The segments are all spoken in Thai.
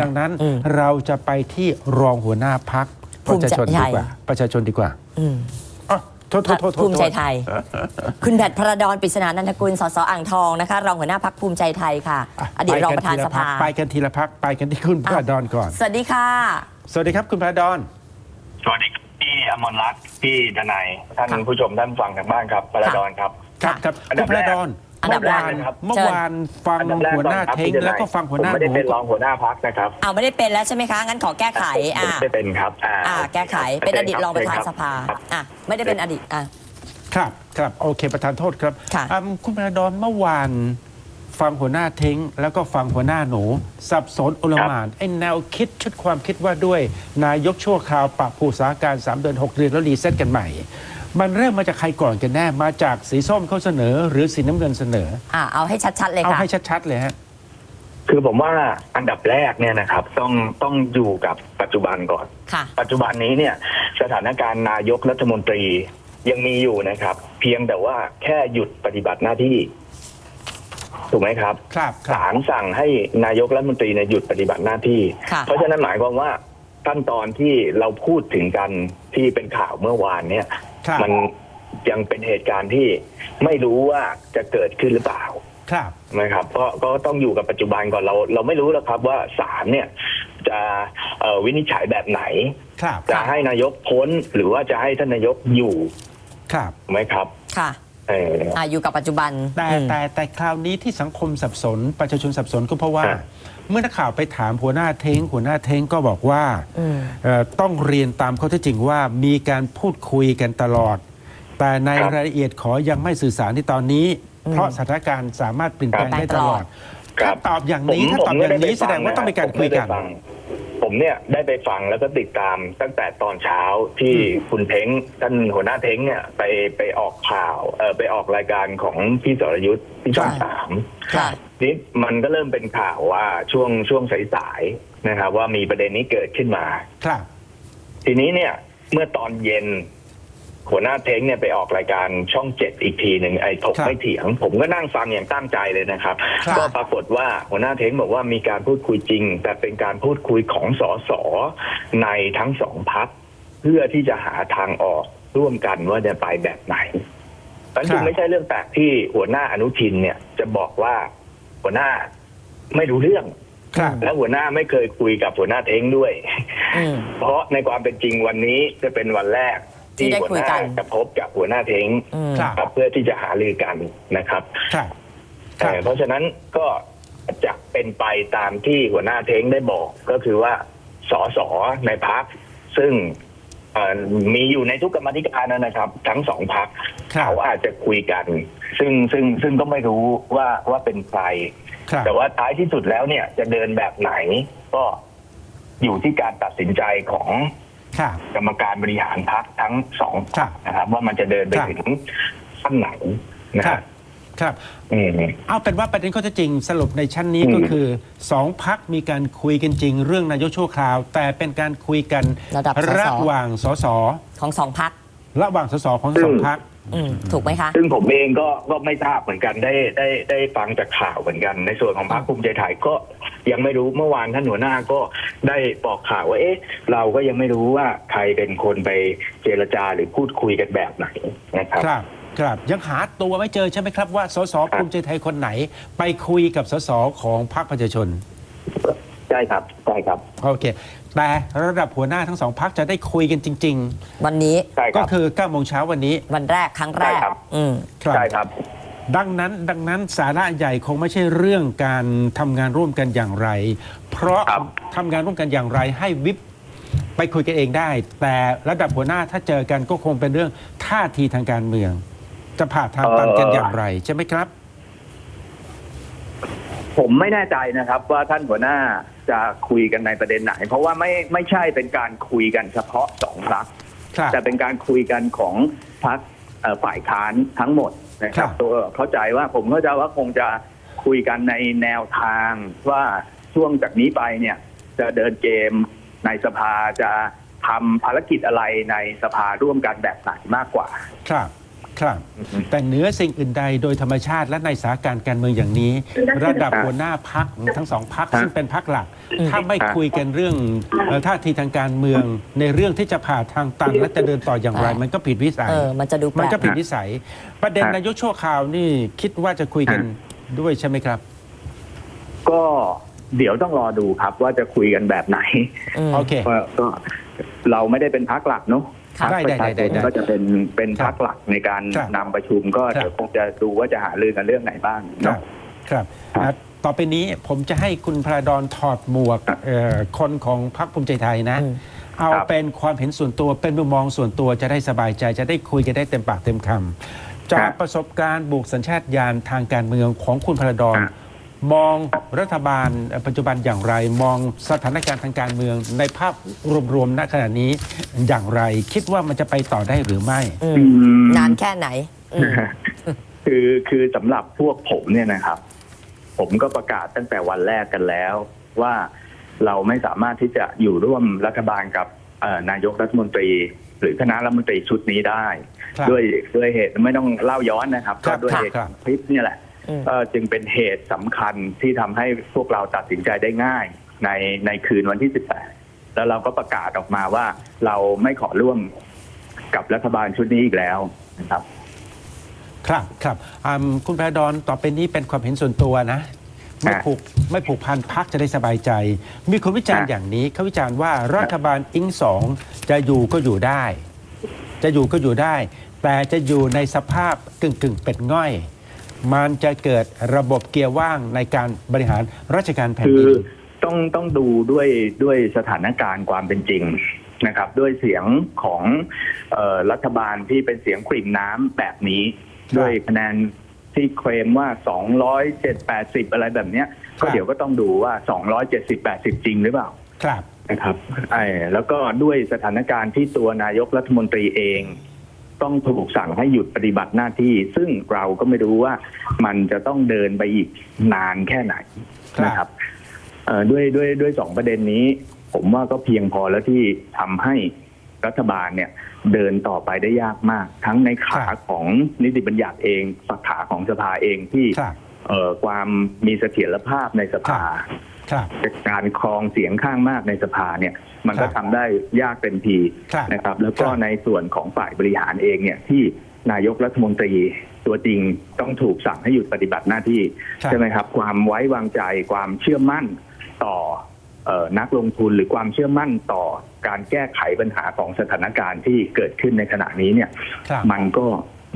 ดังนั้นอืมเราจะไปที่รองหัวหน้าพักปภูมิระใจชาชนดีกว่าไทยประชาชนดีกว่าอืมอ๋อโทษโทษโทษโทษภูมิใจไทย คุณแพทย์พระดอนปริศนานันทกุลสสอ่างทองนะคะรองหัวหน้าพักภูมิใจไทยค่ะะอดีตรองไกัประธานทีสพรรภาคไปกันทีละพักไปกันที่คุณพระดอนก่อน สวัสดีค่ะ สวัสดีครับคุณพระดอน สวัสดีครับพี่อมรรัตน์พี่ทนายท่านครับผู้ชมท่านฟังทางบ้านครับปราดอนครับ ครับครับอันคุดัณบพระแรกดอน อันดับเมื่อแรกวานนะครับ เมื่อวานฟังอันดับแรกหัวหน้าก่อนครับเท้งพี่ทนายแล้วก็ฟังหัวหน้าผมไม่ได้หมูเป็นรองหัวหน้าพักนะครับเอาวไม่ได้เป็นแล้วใช่ไหมคะ งั้นขอแก้ไขอ่าผมไม่ได้เป็นครับอ่าอ่า แก้ไขเป็นอดีตรองประธานสภาครับ อะไม่ได้เป็นอดีตอะ ครับครับโอเคประธานโทษครับค่ะ อ่าคุณพระดอนเมื่อวานฟังหัวหน้าเท้งแล้วก็ฟังหัวหน้าหนู สับสนโอลหมานไอ้แนวคิดชุดความคิดว่าด้วย นายกชั่วคราวปรับผู้สาหการ 3 เดือน 6 เดือนแล้วรีเซ็ตกันใหม่ มันเริ่มมาจากใครก่อนกันแน่ มาจากสีส้มเขาเสนอ หรือสีน้ำเงินเสนอ อะเอาให้ชัดๆเลยเอาค่ะ ให้ชัดๆเลยฮะ คือผมว่าอันดับแรกเนี่ยนะครับต้องต้องอยู่กับปัจจุบันก่อน ค่ะ ปัจจุบันนี้เนี่ยสถานการณ์นายกรัฐมนตรียังมีอยู่นะครับ เพียงแต่ว่าแค่หยุดปฏิบัติหน้าที่ ถูกไหมครับครับครัศาบลสั่งให้นายกรัฐมนตรีเนี่ยหยุดปฏิบัติหน้าที่ ค่ะ เพราะฉะนั้นหมายความว่าขั้นตอนที่เราพูดถึงกันที่เป็นข่าวเมื่อวานเนี่ย ครับ มันยังเป็นเหตุการณ์ที่ไม่รู้ว่าจะเกิดขึ้นหรือเปล่าครับ นะครับก็ก็ต้องอยู่กับปัจจุบันก่อนเรา เราไม่รู้แล้วครับว่าศาลเนี่ยจะเอ่อวินิจฉัยแบบไหน ครับ จะให้นายกพ้นหรือว่าจะให้ท่านนายกอยู่ครับถูกไหมครับค่ะเออ อะอยู่กับปัจจุบันแต่อืม แต่แต่คราวนี้ที่สังคมสับสน ประชาชนสับสนก็เพราะว่า ครับ เมื่อนักข่าวไปถามหัวหน้าเท้งหัวหน้าเท้งก็บอกว่าอืมเอ่อต้องเรียนตามข้อเท็จจริงว่ามีการพูดคุยกันตลอด แต่ในครับรายละเอียดขอยังไม่สื่อสารที่ตอนนี้อืมเพราะสถานการณ์สามารถเปลี่ยนแปลงครับได้ตลอดครัถ้าบตอบอย่างนี้ผมถ้าตอบผมอย่างไม่นี้ไแสดงว่าต้องมีการคุยกัน ผมไม่ได้ฟัง ผมเนี่ยได้ไปฟังแล้วก็ติดตามตั้งแต่ตอนเช้าที่คุณเท้งท่านหัวหน้าเท้งเนี่ยไปไปออกข่าวเออไปออกรายการของพี่สรยุทธ์ที่ช่องค่ะสามค่ะนี่มันก็เริ่มเป็นข่าวว่าช่วงช่วงสายๆนะครับ ว่ามีประเด็นนี้เกิดขึ้นมา ครับ ทีนี้เนี่ยเมื่อตอนเย็น หัวหน้าเท้งเนี่ยไปออกรายการช่องเจ็ดอีกทีหนึ่งไอ้ถกครับไม่เถียง ผมก็นั่งฟังอย่างตั้งใจเลยนะครับ ครับก็ปรากฏว่าหัวหน้าเท้งบอกว่ามีการพูดคุยจริง แต่เป็นการพูดคุยของสสในทั้งสองพักเพื่อที่จะหาทางออกร่วมกันว่าจะไปแบบไหนมันจึงไม่ใช่เรื่องแปลกที่หัวหน้าอนุทินเนี่ยจะบอกว่าหัวหน้าไม่รู้เรื่อง ครับ และหัวหน้าไม่เคยคุยกับหัวหน้าเท้งด้วย อืม เพราะในความเป็นจริงวันนี้จะเป็นวันแรก ที่ที่ได้หัวคุยหกัน้านจะพบกับหัวหน้าเท้งอืมครับครับเพื่อที่จะหารือกันนะครับครับครับเอ่อเพราะฉะนั้นก็จะเป็นไปตามที่หัวหน้าเท้งได้บอกก็คือว่าสสในพักซึ่งเอ่อมีอยู่ในทุกกรรมาธิการนะครับ ทั้งสองพักครับเขาอาจจะคุยกัน ซึ่งซึ่งซึ่งก็ไม่รู้ว่าว่าเป็นใครครับแต่ว่าท้ายที่สุดแล้วเนี่ยจะเดินแบบไหนก็อยู่ที่การตัดสินใจของ ครับกรรมการบริหารพักทั้งสองครัพับกนะครับ ว่ามันจะเดินไปครับ ถึงขั้นไหนนะคครัรับบครับ อืม เอาเป็นว่าประเด็นข้อเท็จจริงสรุปในชั้นนี้อืมก็คือสองพักมีการคุยกันจริง เรื่องนายกชั่วคราว แต่เป็นการคุยกันระดับสสระหว่างสสของสองพัก ระหว่างสสของสองพัก อืมถูกไหมคะ ซึ่งผมเองก็ก็ไม่ทราบเหมือนกันได้ได้ได้ฟังจากข่าวเหมือนกัน ในส่วนของพรรคภูมิใจไทยก็ยังไม่รู้เมื่อวานท่านหัวหน้าก็ได้บอกข่าวว่าเอ๊ะ เราก็ยังไม่รู้ว่าใครเป็นคนไปเจรจาหรือพูดคุยกันแบบไหนนะครับครับครับยังหาตัวไม่เจอใช่ไหมครับว่าสสภูมิใจไทยคนไหน ไปคุยกับสสของพรรคประชาชน ใช่ครับใช่ครับโอเค แต่ระดับหัวหน้าทั้งสองพักจะได้คุยกันจริง วันนี้ใช่คๆก็รับ คือ9โมงเช้าวันนี้วันแรกครั้งแรก ใช่ครับ อืมครับใช่ครับ ดังนั้นดังนั้นสาระใหญ่คงไม่ใช่เรื่องการทำงานร่วมกันอย่างไร เพราะครับ ทำงานร่วมกันอย่างไรให้วิปไปคุยกันเองได้ แต่ระดับหัวหน้าถ้าเจอกันก็คงเป็นเรื่องท่าทีทางการเมือง จะผ่าทางตันกันอย่างไรใช่ไหมครับ ผมไม่แน่ใจนะครับ ว่าท่านหัวหน้าจะคุยกันในประเด็นไหน เพราะว่าไม่ไม่ใช่เป็นการคุยกันเฉพาะสองพรรคครับ แต่เป็นการคุยกันของพรรคเอ่อฝ่ายค้านทั้งหมดนะครัครับ บตัวเข้าใจว่าผมเข้าใจว่าคงจะคุยกันในแนวทางว่าช่วงจากนี้ไปเนี่ย จะเดินเกมในสภาจะทำภารกิจอะไรในสภาร่วมกันแบบไหนมากกว่า ครับ ครับ แต่เหนือสิ่งอื่นใดโดยธรรมชาติและในสถานการณ์การเมืองอย่างนี้ ระดับหัวหน้าพักทั้งสองพักครับซึ่งเป็นพักหลักอืมถ้าไม่คุยกันเรื่องเอ่อท่าทีทางการเมืองในเรื่องที่จะผ่าทางตันและจะเดินต่ออย่างไร มันก็ผิดวิสัยเออมันจะดูแปมันลกก็ผิดวิสัย ประเด็นครับนายกชั่วคราวนี่คิดว่าจะคุยกันครับด้วยใช่ไหมครับ ก็เดี๋ยวต้องรอดูครับว่าจะคุยกันแบบไหนอืมโอเคก็ก็เราไม่ได้เป็นพักหลักเนาะ ครับพรรคประชาได้ชได้ได้นก็จะเป็นเป็นครับพักหลักในการครับนำประชุมก็ครับ เดี๋ยวคงจะดูว่าจะหารือกันเรื่องไหนบ้างครัเนาะ บครับครับอะต่อไปนี้ผมจะให้คุณพระดอนถอดหมวกครับเอ่อคนของพรรคภูมิใจไทยนะ อืม เอาครับ เป็นความเห็นส่วนตัวเป็นมุมมองส่วนตัวจะได้สบายใจจะได้คุยกันได้เต็มปากเต็มคำจากประสบการณ์บุกสัญชาตญาณทางการเมืองของคุณพระดอน ครับ มองรัฐบาลปัจจุบันอย่างไร มองสถานการณ์ทางการเมืองในภาพรวมๆณขณะนี้อย่างไร คิดว่ามันจะไปต่อได้หรือไม่ อืมอืม นานแค่ไหนอืม คือคือสำหรับพวกผมเนี่ยนะครับ ผมก็ประกาศตั้งแต่วันแรกกันแล้ว ว่าเราไม่สามารถที่จะอยู่ร่วมรัฐบาลกับเอ่อนายกรัฐมนตรี หรือคณะรัฐมนตรีชุดนี้ได้ ครับด้วยด้วยเหตุไม่ต้องเล่าย้อนนะครับ ครัก็บด้วยเหตุครับคลิปเนี่ยแหละอืมเอ่อ จึงเป็นเหตุสำคัญที่ทำให้พวกเราตัดสินใจได้ง่าย ในในคืนวันที่ 18 แล้วเราก็ประกาศออกมาว่าเราไม่ขอร่วมกับรัฐบาลชุดนี้อีกแล้วนะครับครับครับอืมคุณพระดอนต่อไปนี้เป็นความเห็นส่วนตัวนะ ไม่อะผูกไม่ผูกพันพักจะได้สบายใจ มีคนวิจารณ์อะอย่างนี้เขาวิจารณ์ว่ารัฐบาลอิงสองจะอยู่ก็อยู่ได้ จะอยู่ก็อยู่ได้ แต่จะอยู่ในสภาพกึ่งกึ่งๆเป็ดง่อย มันจะเกิดระบบเกียร์ว่างในการบริหารราชการแผ่นคือดินต้องต้องดูด้วยด้วยสถานการณ์ความเป็นจริงนะครับ ด้วยเสียงของเออรัฐบาลที่เป็นเสียงปริ่มน้ำแบบนี้ ครับด้วยคะแนนที่เคลมว่า207 80 อะไรแบบเนี้ย ครัก็บ เดี๋ยวก็ต้องดูว่า 270 80 จริงหรือเปล่า ครับ นะครับไอ้แล้วก็ด้วยสถานการณ์ที่ตัวนายกรัฐมนตรีเอง ต้องถูกสั่งให้หยุดปฏิบัติหน้าที่ ซึ่งเราก็ไม่รู้ว่ามันจะต้องเดินไปอีกนานแค่ไหนครับนะครับเอ่อด้วยด้วยด้วยสองประเด็นนี้ ผมว่าก็เพียงพอแล้วที่ทำให้รัฐบาลเนี่ยเดินต่อไปได้ยากมาก ทั้งในขาของนิติบัญญัติเองฝักขาของสภาเองที่ครับเอ่อความมีเสถียรภาพในสภา ครับการครองเสียงข้างมากในสภาเนี่ยมันก็ครับทำได้ยากเต็มทีครับนะครับ แล้วก็ครับในส่วนของฝ่ายบริหารเองเนี่ยที่นายกรัฐมนตรีตัวจริงต้องถูกสั่งให้หยุดปฏิบัติหน้าที่ครับใช่ไหมครับ ความไว้วางใจความเชื่อมั่นต่อเออนักลงทุนหรือความเชื่อมั่นต่อการแก้ไขปัญหาของสถานการณ์ที่เกิดขึ้นในขณะนี้เนี่ยครับมันก็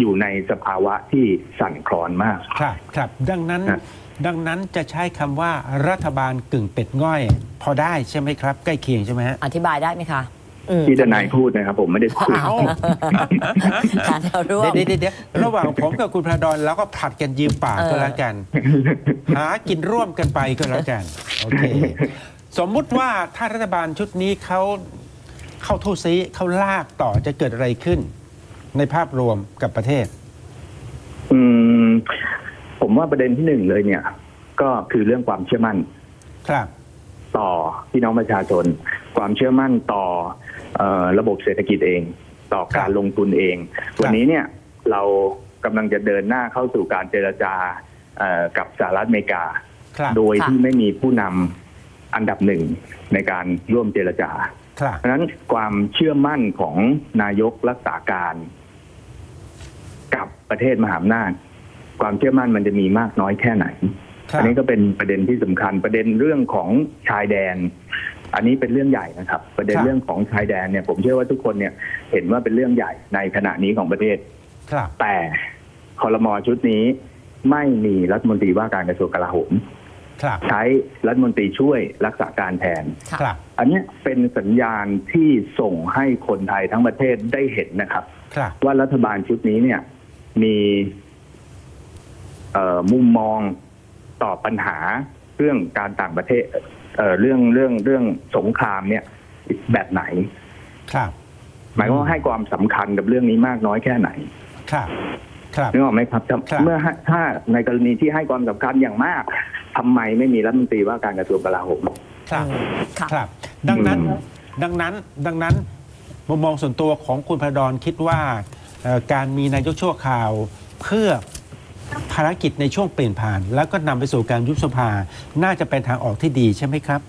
อยู่ในสภาวะที่สั่นคลอนมาก ครับครับดังนั้นครับ ดังนั้นจะใช้คำว่ารัฐบาลกึ่งเป็ดง่อย พอได้ใช่ไหมครับ ใกล้เคียงใช่ไหมฮะ อธิบายได้ไหมคะอืมที่ทนายพูดนะครับ ผมไม่ได้พูด เอา การเราร่วม เดี๋ยวเดี๋ยวเดี๋ยวระหว่างผมกับคุณพระดอนแล้วก็ผลัดกันยืมปากเออ ก็แล้วกัน หากินร่วมกันไปก็แล้วกัน โอเค สมมุติว่าถ้ารัฐบาลชุดนี้เขาเข้าทูซีเขาลากต่อจะเกิดอะไรขึ้น ในภาพรวมกับประเทศอืม ผมว่าประเด็นที่หนึ่งเลยเนี่ย ก็คือเรื่องความเชื่อมั่น ครับ ต่อพี่น้องประชาชน ความเชื่อมั่นต่อเออระบบเศรษฐกิจเอง ต่อการลงทุนเอง วันนี้เนี่ยเรากำลังจะเดินหน้าเข้าสู่การเจรจาเอ่อกับสหรัฐอเมริกาครับโดยค่ะที่ไม่มีผู้นำอันดับหนึ่งในการร่วมเจรจาครับเพราะฉะนั้นความเชื่อมั่นของนายกรักษาการ กับประเทศมหาอำนาจ ความเชื่อมั่นมันจะมีมากน้อยแค่ไหนครับอันี้ก็เป็นประเด็นที่สำคัญประเด็นเรื่องของชายแดน อันนี้เป็นเรื่องใหญ่นะครับ ประเด็นครับเรื่องของชายแดนเนี่ย ผมเชื่อว่าทุกคนเนี่ยเห็นว่าเป็นเรื่องใหญ่ในขณะนี้ของประเทศครับแต่คอรมอชุดนี้ไม่มีรัฐมนตรีว่าการกระทรวงกลาโหมครับใช้รัฐมนตรีช่วยรักษาการแทนค่ะครับอันเนี้ยเป็นสัญญาณที่ส่งให้คนไทยทั้งประเทศได้เห็นนะครับครับว่ารัฐบาลชุดนี้เนี่ยมีเอ่อ มุมมองต่อปัญหาเรื่องการต่างประเทศเอ่อเรื่องเรื่องเรื่องสงครามเนี่ยแบบไหน ครับ หมายความว่าให้ความสำคัญกับเรื่องนี้มากน้อยแค่ไหน ครับ ครับนึกออกไหมครับถ้าครับเมื่อให้ถ้าในกรณีที่ให้ความสำคัญอย่างมากทำไมไม่มีรัฐมนตรีว่าการกระทรวงกลาโหมครับอืมค่ะครับ ดังนั้นอืมดังนั้น ดังนั้นมุมมองส่วนตัวของคุณพระดอนคิดว่าเอ่อการมีนายกชั่วคราวเพื่อ ภารกิจในช่วงเปลี่ยนผ่าน แล้วก็นำไปสู่การยุบสภา น่าจะเป็นทางออกที่ดีใช่ไหมครับ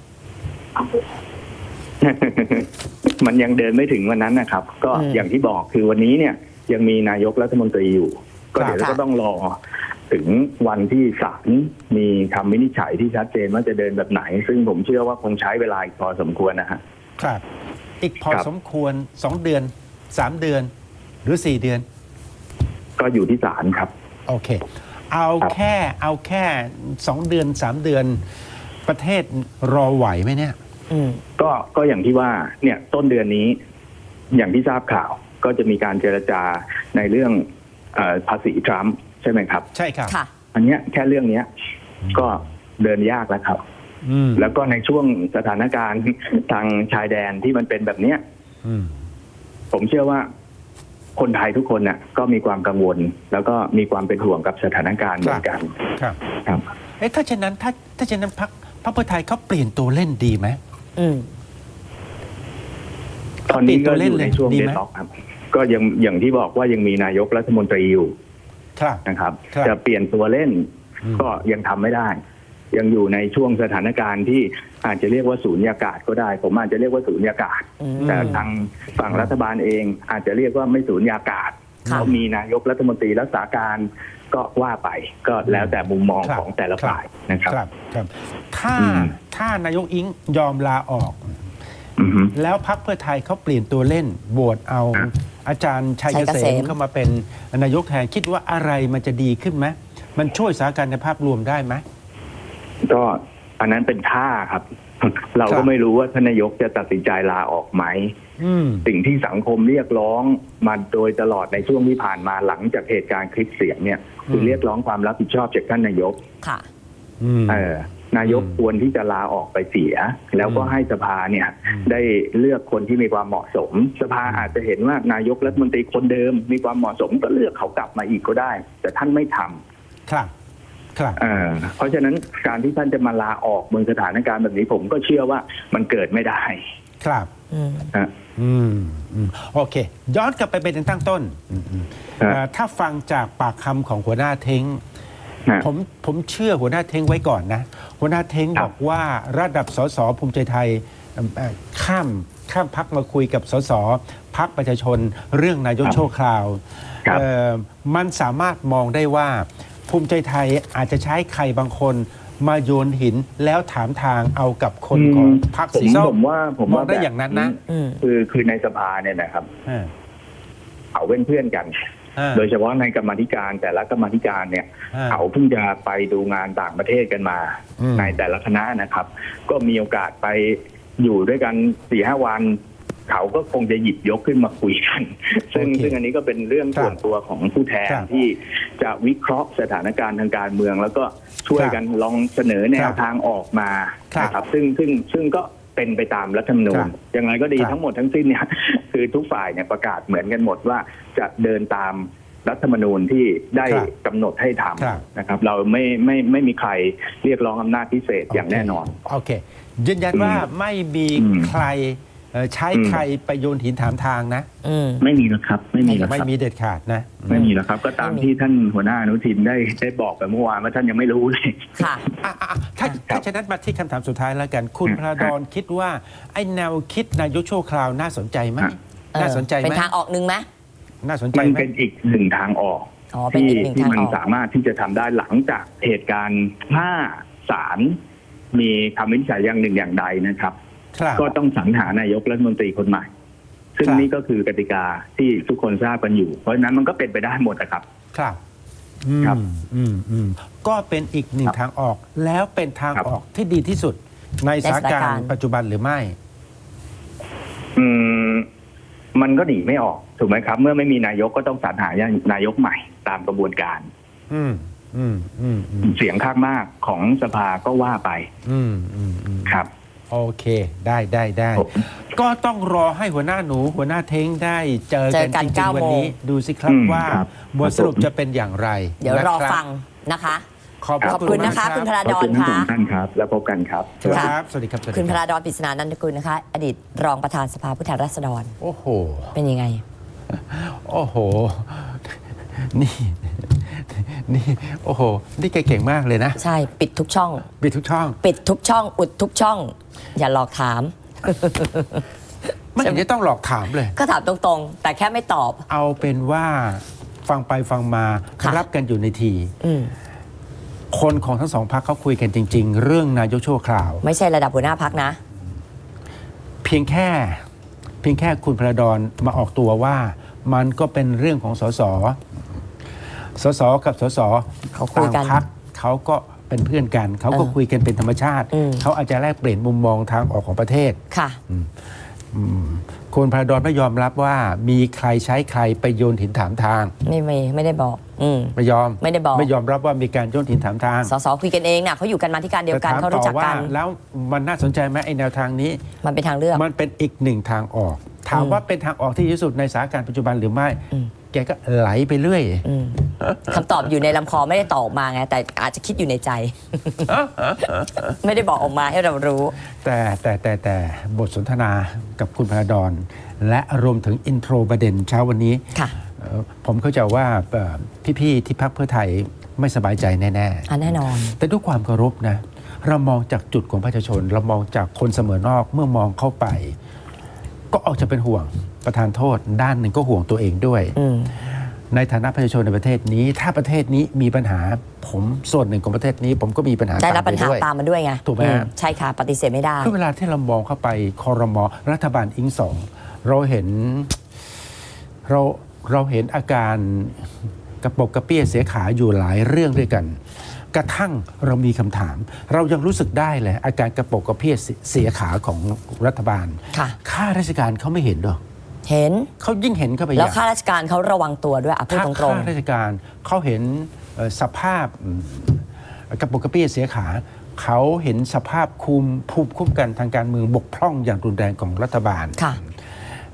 มันยังเดินไม่ถึงวันนั้นนะครับ ก็อืมอย่างที่บอกคือวันนี้เนี่ย ยังมีนายกรัฐมนตรีอยู่ ก็เดี๋ยวค่ะก็ต้องรอ ถึงวันที่ศาลมีคำวินิจฉัยที่ชัดเจนว่าจะเดินแบบไหน ซึ่งผมเชื่อว่าคงใช้เวลาอีกพอสมควรนะฮะ ครับ อีกพอครับ สมควร 2 เดือน 3 เดือน หรือ 4 เดือน ก็อยู่ที่ศาลครับ โอเค เอาครับแค่เอาแค่2เดือน3เดือน ประเทศรอไหวไหมเนี่ยอืมก็ก็อย่างที่ว่าเนี่ยต้นเดือนนี้ อย่างที่ทราบข่าวก็จะมีการเจรจาในเรื่องเออภาษีทรัมป์ใช่ไหมครับ ใช่ครับค่ะอันเนี้ยแค่เรื่องเนี้ย ก็เดินยากแล้วครับอืมแล้วก็ในช่วงสถานการณ์ทางชายแดนที่มันเป็นแบบเนี้ยอืมผมเชื่อว่า คนไทยทุกคนน่ะก็มีความกังวล แล้วก็มีความเป็นห่วงกับสถานการณ์เหมือนกันครับครับเอ๊ะถ้าเช่นนั้นถ้าถ้าเช่นนั้นพักพรรคเพื่อไทยเขาเปลี่ยนตัวเล่นดีไหมอืมตอนนี้ก็เปลี่อยนตัวเล่นยู่ในช่วงเลยดีเดไหมดล็อกครับ ก็ยังอย่างที่บอกว่ายังมีนายกรัฐมนตรีอยู่ครับนะครับครับ จะเปลี่ยนตัวเล่นอืมก็ยังทำไม่ได้ ยังอยู่ในช่วงสถานการณ์ที่อาจจะเรียกว่าศูนยากาศก็ได้ ผมอาจจะเรียกว่าศูนยากาศ อืม แต่ทางฝั่งรัฐบาลเองอาจจะเรียกว่าไม่ศูนยากาศค่ะเขามีนายกรัฐมนตรีรักษาการก็ว่าไปก็แล้วแต่มุมมองครับ ของแต่ละครับฝ่ายนะครับ ครับครับ ถ้าอืม ถ้านายกอิงยอมลาออก อือฮึ แล้วพักเพื่อไทยเขาเปลี่ยนตัวเล่นโหวตเอาครับ อาจารย์ชัยชัยเกเกษษมม เข้ามาเป็นนายกแทนคิดว่าอะไรมันจะดีขึ้นไหมมันช่วยสถานการณ์ในภาพรวมได้ไหม ก็อันนั้นเป็นท่าครับ เราครัก็บไม่รู้ว่าท่านนายกจะตัดสินใจลาออกไหมอืมสิ่งที่สังคมเรียกร้องมาโดยตลอดในช่วงที่ผ่านมาหลังจากเหตุการณ์คลิปเสียงเนี่ย คือมเรียกร้องความรับผิดชอบจากท่านนายกค่ะอืมเออนายกอืมควรที่จะลาออกไปเสีย แล้วก็อืมให้สภาเนี่ยอืมได้เลือกคนที่มีความเหมาะสม สภาอาจจะเห็นว่านายกรัฐมนตรีคนเดิม มีความเหมาะสมก็เลือกเขากลับมาอีกก็ได้ แต่ท่านไม่ทำครับ ครับเออเพราะฉะนั้นการที่ท่านจะมาลาออกเมืองสถานการณ์แบบนี้ผมก็เชื่อว่ามันเกิดไม่ได้ ครับอืมฮะอืมอืมโอเค ย้อนกลับไปเป็นตั้งต้นอืมอืมฮะเอ่อถ้าฟังจากปากคำของหัวหน้าเท้งฮะผมผมเชื่อหัวหน้าเท้งไว้ก่อนนะ หัวหน้าเท้งครับบอกว่าระดับสสภูมิใจไทยเอิ่มเอ่อข้ามข้ามพักมาคุยกับสสพักประชาชนเรื่องนายกครับชั่วคราวครับเอ่อมันสามารถมองได้ว่า ภูมิใจไทยอาจจะใช้ใครบางคน มาโยนหินแล้วถามทางเอากับคนของพรรคผมสีส้มผมว่าผมมอว่างได้แบบอย่างนั้นนะอืมคือคือในสภาเนี่ยนะครับอ่าเขาเป็นเพื่อนกัน อ่า โดยเฉพาะในกรรมาธิการแต่ละกรรมาธิการเนี่ย อ่าเขาเพิ่งจะไปดูงานต่างประเทศกันมา อืม ในแต่ละคณะนะครับ ก็มีโอกาสไปอยู่ด้วยกันสี่ห้าวัน เขาก็คงจะหยิบยกขึ้นมาคุยกัน ซึ่งโอเคซึ่งอันนี้ก็เป็นเรื่องครับส่วนตัวของผู้แทนครับที่จะวิเคราะห์สถานการณ์ทางการเมือง แล้วก็ช่วยกันลองเสนอแนครัวบทางออกมาครับนะครับซึ่งซึ่งซึ่งก็เป็นไปตามรัฐธรรมนูครัญบอย่างไรก็ดีครับทั้งหมดทั้งสิ้นเนี่ยคือทุกฝ่ายเนี่ยประกาศเหมือนกันหมดว่าจะเดินตามรัฐธรรมนูญที่ได้ครับกำหนดให้ทครับำนะครับ เราไม่ไม่ไม่มีใครเรียกร้องอำนาจพิเศษอย่างแน่นอน โอเค ยืนยันว่าไม่มีอืมใคร เอ่อใช้อืมใครไปโยนหินถามทางนะ อืม ไม่มีนะครับ ไม่มีนะไม่ครับ มีเด็ดขาดนะ ไม่มีนะครับ ก็ตามไม่มี ที่ท่านหัวหน้าอนุทินได้ได้บอกไปเมื่อวานว่าท่านยังไม่รู้เลย ค่ะ อะอะอะถ้าครัถ้าบฉะนั้นมาที่คำถามสุดท้ายแล้วกัน คุณอืมพระดอนคิดว่า ไอ้แนวคิดนายกชั่วคราวน่าสนใจไหมอะน่าสนใจไหเป็มนทางออกหนึ่งไหม น่าสนใจมันไหมเป็นอีกหนึ่งทางออกอ๋อเป็นที่อีกหนึ่งที่ทางมันออกสามารถที่จะทำได้หลังจากเหตุการณ์ถ้าศาลมีคำวินิจฉัยอย่างหนึ่งอย่างใดนะครับครับ ก็ต้องสรรหานายกรัฐมนตรีคนใหม่ ซึ่งครับนี่ก็คือกติกาที่ทุกคนทราบกันอยู่ เพราะฉะนั้นมันก็เป็นไปได้หมดนะครับ ครับอืมครับอืมอืมก็เป็นอีกหนึ่งครับทางออก แล้วเป็นทางครับออกที่ดีที่สุดในสถานการณ์ปัจจุบันหรือไม่ อืม มันก็หนีไม่ออกถูกไหมครับ เมื่อไม่มีนายกก็ต้องสรรหานายกใหม่ตามกระบวนการ อืมอืมอืมอืมเสียงข้างมากของสภาก็ว่าไป อืมอืมอืมครับ โอเค ได้ได้ได้ผมก็ต้องรอให้หัวหน้าหนู หัวหน้าเท้งได้เจอเจกัอนกันจริงเก้าๆวันโมงนี้ดูสิครับอืมว่าครับ บทสรุปครับผมจะเป็นอย่างไรเดี๋ยวรอนะคบฟังนะคะ ขอบขอบคุณนะคะมากคุณพรับระขอบดอคุนณทั้งสอค่ะงท่านครับ แล้วพบกันครับ สวัสดีค่ะครับ สวัสดีครับสวัสดีคุณพรับระดอนปริศนานันทกุลนะคะ อดีตรองประธานสภาผู้แทนราษฎรโอ้โห เป็นยังไง โอ้โห นี่ นี่โอ้โห นี่แกเก่งมากเลยนะ ใช่ปิดทุกช่อง ปิดทุกช่อง ปิดทุกช่อง อุดทุกช่อง อย่าหลอกถาม ไม่เห็นจะต้องหลอกถามเลย ก็ถามตรงๆ แต่แค่ไม่ตอบ เอาเป็นว่าฟังไปฟังมาค่ะ รับกันอยู่ในที อืมคนของทั้งสองพักเขาคุยกันจริง ๆ เรื่องนายกชั่วคราว ไม่ใช่ระดับหัวหน้าพักนะ เพียงแค่เพียงแค่คุณพระดอนมาออกตัวว่า มันก็เป็นเรื่องของสส สสกับสสเขาคุยกัน ต่างพักเขาก็เป็นเพื่อนกัน เขาก็เออคุยกันเป็นธรรมชาติอืมเขาอาจจะแลกเปลี่ยนมุมมองทางออกของประเทศ ค่ะ อืมคุณพระดอนไม่ยอมรับว่ามีใครใช้ใครไปโยนหินถามทาง ไม่ไม่ไม่ได้บอก อืม ไม่ยอมไม่ได้บอก ไม่ยอมรับว่ามีการโยนหินถามทางสสคุยกันเองน่ะเขาอยู่กันมาที่การเดียวกันแต่ถมเขารู้จักต่อกัว่านแล้วมันน่าสนใจไหมไอแนวทางนี้ มันเป็นทางเลือก มันเป็นอีกหนึ่งทางออก ถามอืมว่าเป็นทางออกที่ดีที่สุดในสถานการณ์ปัจจุบันหรือไม่อืม แกก็ไหลไปเรื่อยอืมคำตอบอยู่ในลำคอไม่ได้ตอบออกมาไง แต่อาจจะคิดอยู่ในใจ ไม่ได้บอกออกมาให้เรารู้ แต่แต่แต่แต่บทสนทนากับคุณพระดอนและรวมถึงอินโทรประเด็นเช้าวันนี้ค่ะ เอ่อผมเข้าใจว่าเอ่อพี่ ๆ ที่พักเพื่อไทยไม่สบายใจแน่อันแน่นอนๆแต่ด้วยความเคารพนะ เรามองจากจุดของประชาชน เรามองจากคนเสมอนอกเมื่อมองเข้าไป ก็ออกจะเป็นห่วงประธานโทษ ด้านหนึ่งก็ห่วงตัวเองด้วยอืมในฐานะประชาชนในประเทศนี้ ถ้าประเทศนี้มีปัญหาผมส่วนหนึ่งของประเทศนี้ ผมก็มีปัญหาได้รับตปัญหาด้วยตามมาด้วยไงถูกไหมอืฮะใช่ค่ะ ปฏิเสธไม่ได้คือเวลาที่เรามองเข้าไปคอรมอรัฐบาลอิงสองเราเห็นเราเราเห็นอาการกระปกกระเปี้ยเสียขาอยู่หลายเรื่องด้วยกัน กระทั่งเรามีคำถาม เรายังรู้สึกได้เลยอาการกระปกกระเปี้ยเสียขาของรัฐบาลค่ะ ข้าราชการเขาไม่เห็นหรอกเห็น เขายิ่งเห็นเข้าไปแล้วใหญ่ ข้าราชการเขาระวังตัวด้วยอะพูดถ้าตรงข้าราชการเขาเห็นเอ่อสภาพอืมกระปุกกระเปี้ยเสียขา เขาเห็นสภาพคุมภูมิคุ้มกันทางการเมืองบกพร่องอย่างรุนแรงของรัฐบาล ๆ ค่ะ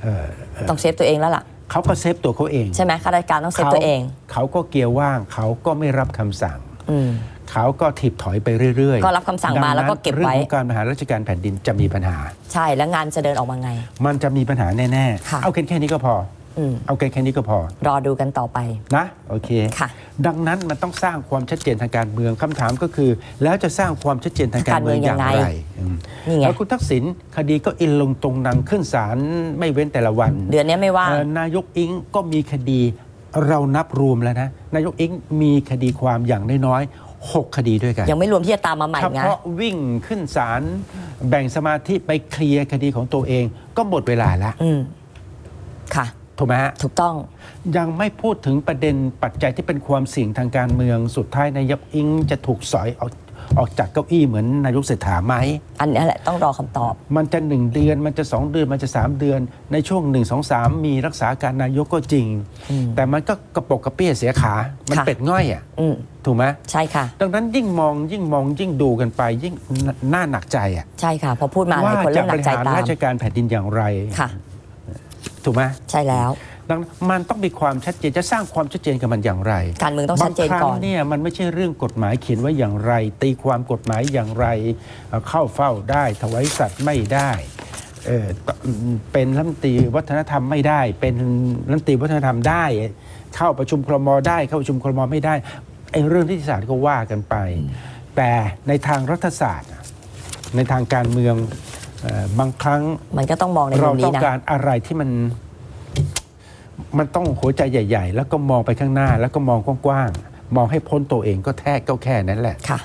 เอ่อต้องเซฟตัวเองแล้วล่ะ เขาก็เซฟตัวเขาเองใช่ไหมข้าราชการต้องเซฟตัวเองเขาก็เกียร์ว่างเขาก็ไม่รับคำสั่ง อืม เขาก็ถีบถอยไปเรื่อยๆก็รับคำสั่งมาดันั้นแล้วก็เก็บไว้ เรื่องของการบริหารราชการแผ่นดินจะมีปัญหา ใช่แล้วงานจะเดินออกมาไง มันจะมีปัญหาแน่ค่ะ ๆ เอาแค่แค่นี้ก็พอ อืมเอาแค่แค่นี้ก็พอรอดูกันต่อไป นะโอเค ค่ะ ดังนั้นมันต้องสร้างความชัดเจนทางการเมืองคำถามก็คือ แล้วจะสร้างความชัดเจนทางการเมืองอย่างไรอืมนี่ไง แล้วคุณทักษิณคดีก็อินลงตรงนังขึ้นศาลไม่เว้นแต่ละวัน เดือนนี้ไม่ว่าง เอ่อนายกอิงก็มีคดีเรานับรวมแล้วนะ นายกอิงมีคดีความอย่างน้อย ๆหกคดีด้วยกันยังไม่รวมที่จะตามมาใหม่เฉไง พาะวิ่งขึ้นศาลแบ่งสมาธิไปเคลียร์คดีของตัวเอง ก็หมดเวลาแล้วอืม ค่ะ ถูกไหมฮะ ถูกต้อง ยังไม่พูดถึงประเด็นปัจจัยที่เป็นความเสี่ยงทางการเมืองสุดท้ายนายกอิงจะถูกสอยออก ออกจากเก้าอี้เหมือนนายกเศรษฐาไหมอันนี้แหละต้องรอคำตอบ มันจะหนึ่งเดือนมันจะสองเดือนมันจะสามเดือน ในช่วงหนึ่งสองสามมีรักษาการนายกก็จริง อืม แต่มันก็กระปกกระเปี้ยเสียขา มันค่ะ เป็ดง่อยอะอืมถูกไหมใช่ค่ะ ดังนั้นยิ่งมองยิ่งมองยิ่งดูกันไป ยิ่งน่าหนักใจอะใช่ค่ะ พอพูดมาหว่าลายคนจะเริ่มหบนักริใจหารตามราชการแผ่นดินอย่างไรค่ะ ถูกไหม ใช่แล้ว ดังนั้นมันต้องมีความชัดเจนจะสร้างความชัดเจนกับมันอย่างไรการเมืองต้องชัดเจนบางคก่รั้องนเนี่ยมันไม่ใช่เรื่องกฎหมายเขียนไว้อย่างไร ตีความกฎหมายอย่างไรเอ่อเข้าเฝ้าได้ถวายสัตว์ไม่ได้เอ่อเป็นรัฐมนตรีวัฒนธรรมไม่ได้ เป็นรัฐมนตรีวัฒนธรรมได้ เข้าประชุมครมได้ เข้าประชุมครมไม่ได้ไอ้เรื่องที่ศาสตร์ก็ว่ากันไป แต่ในทางรัฐศาสตร์อะในทางการเมืองเอ่อบางครั้งมันก็ต้องมองในมุเรามต้นี้องนะการอะไรที่มัน มันต้องหัวใจใหญ่ ๆ แล้วก็มองไปข้างหน้าแล้วก็มองกว้างๆมองให้พ้นตัวเองก็แท้ก็แค่นั้นแหละค่ะ